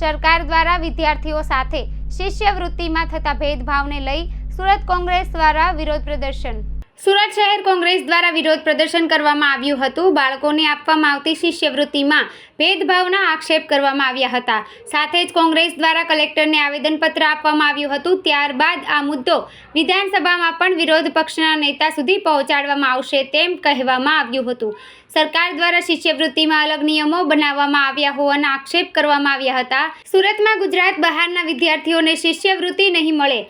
સરકાર દ્વારા વિદ્યાર્થીઓ સાથે શિષ્યવૃત્તિમાં થતા ભેદભાવને લઈ સુરત કોંગ્રેસ દ્વારા વિરોધ પ્રદર્શન. સુરત શહેર કોંગ્રેસ દ્વારા વિરોધ પ્રદર્શન કરવામાં આવ્યું હતું. બાળકોને આપવામાં આવતી શિષ્યવૃત્તિમાં ભેદભાવના આક્ષેપ કરવામાં આવ્યા હતા. સાથે જ કોંગ્રેસ દ્વારા કલેક્ટરને આવેદનપત્ર આપવામાં આવ્યું હતું. ત્યારબાદ આ મુદ્દો વિધાનસભામાં પણ વિરોધ પક્ષના નેતા સુધી પહોંચાડવામાં આવશે તેમ કહેવામાં આવ્યું હતું. સરકાર દ્વારા શિષ્યવૃત્તિમાં અલગ નિયમો બનાવવામાં આવ્યા હોવાના આક્ષેપ કરવામાં આવ્યા હતા. સુરતમાં ગુજરાત બહારના વિદ્યાર્થીઓને શિષ્યવૃત્તિ નહીં મળે.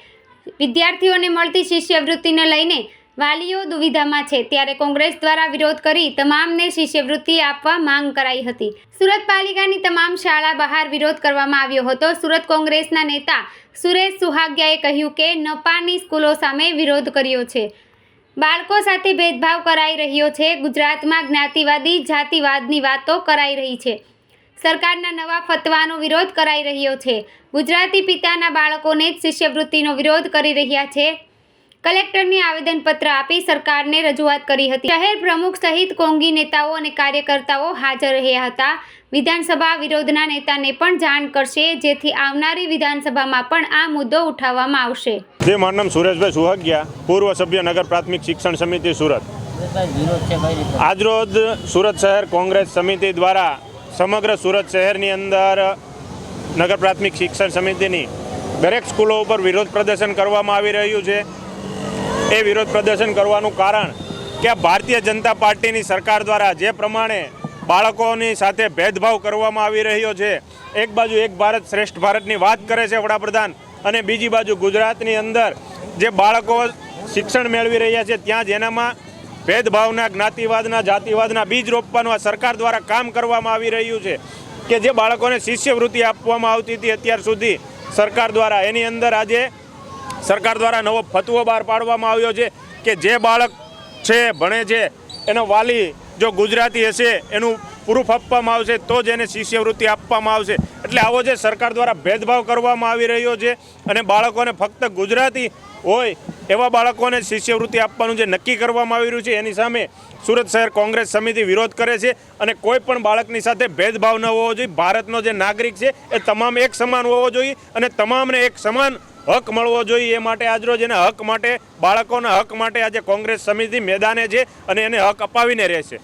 વિદ્યાર્થીઓને મળતી શિષ્યવૃત્તિને લઈને વાલીઓ દુવિધામાં છે. ત્યારે કોંગ્રેસ દ્વારા વિરોધ કરી તમામને શિષ્યવૃત્તિ આપવા માંગ કરાઈ હતી. સુરત પાલિકાની તમામ શાળા બહાર વિરોધ કરવામાં આવ્યો હતો. સુરત કોંગ્રેસના નેતા સુરેશ સુહાગિયાએ કહ્યું કે નપાની સ્કૂલો સામે વિરોધ કર્યો છે. બાળકો સાથે ભેદભાવ કરાઈ રહ્યો છે. ગુજરાતમાં જ્ઞાતિવાદી જાતિવાદની વાતો કરાઈ રહી છે. સરકારના નવા ફતવાનો વિરોધ કરાઈ રહ્યો છે. ગુજરાતી પિતાના બાળકોને જ શિષ્યવૃત્તિનો વિરોધ કરી રહ્યા છે. કલેક્ટરને આવેદનપત્ર આપી સરકારને રજૂઆત કરી હતી. શહેર પ્રમુખ સહિત કોંગી નેતાઓ અને કાર્યકર્તાઓ હાજર રહ્યા હતા. વિધાનસભા વિરોધના નેતાને પણ જાણ કરશે જેથી આવનારી વિધાનસભામાં પણ આ મુદ્દો ઉઠાવવામાં આવશે. જે મારું નામ સુરેશભાઈ સુહાગિયા પૂર્વ સભ્ય નગર પ્રાથમિક શિક્ષણ સમિતિ સુરત. આજરોજ સુરત શહેર કોંગ્રેસ સમિતિ દ્વારા સમગ્ર સુરત શહેરની અંદર નગર પ્રાથમિક શિક્ષણ સમિતિની દરેક સ્કૂલો ઉપર વિરોધ પ્રદર્શન કરવામાં આવી રહ્યું છે. એ વિરોધ પ્રદર્શન કરવાનું કારણ કે ભારતીય જનતા પાર્ટીની સરકાર દ્વારા જે પ્રમાણે બાળકોની સાથે ભેદભાવ કરવામાં આવી રહ્યો છે, એક બાજુ એક ભારત શ્રેષ્ઠ ભારતની વાત કરે છે વડાપ્રધાન અને બીજી બાજુ ગુજરાતની અંદર જે બાળકો શિક્ષણ મેળવી રહ્યા છે, ત્યાં જેનામાં ભેદભાવના, જ્ઞાતિવાદના, જાતિવાદના બીજ રોપવાનું આ સરકાર દ્વારા કામ કરવામાં આવી રહ્યું છે કે જે બાળકોને શિષ્યવૃત્તિ આપવામાં આવતી હતી અત્યાર સુધી સરકાર દ્વારા. એની અંદર આજે સરકાર દ્વારા નવો ફતવો બહાર પાડવામાં આવ્યો છે કે જે બાળક છે, ભણે છે, એનો વાલી જો ગુજરાતી હશે, એનું પ્રૂફ આપવામાં આવશે, તો જ એને શિષ્યવૃત્તિ આપવામાં આવશે. એટલે આવો જે સરકાર દ્વારા ભેદભાવ કરવામાં આવી રહ્યો છે અને બાળકોને ફક્ત ગુજરાતી હોય, એવા બાળકોને શિષ્યવૃત્તિ આપવાનું જે નક્કી કરવામાં આવી રહ્યું છે, એની સામે સુરત શહેર કોંગ્રેસ સમિતિ વિરોધ કરે છે અને કોઈ પણ બાળકની સાથે ભેદભાવ ન હોવો જોઈએ. ભારતનો જે નાગરિક છે, એ તમામ એક સમાન હોવો જોઈએ અને તમામને એક સમાન હક મળવો જોઈએ એ માટે આજરોજ એના હક માટે બાળકોના હક માટે આજે કોંગ્રેસ સમિતિ મેદાને છે અને એને હક અપાવીને રહેશે.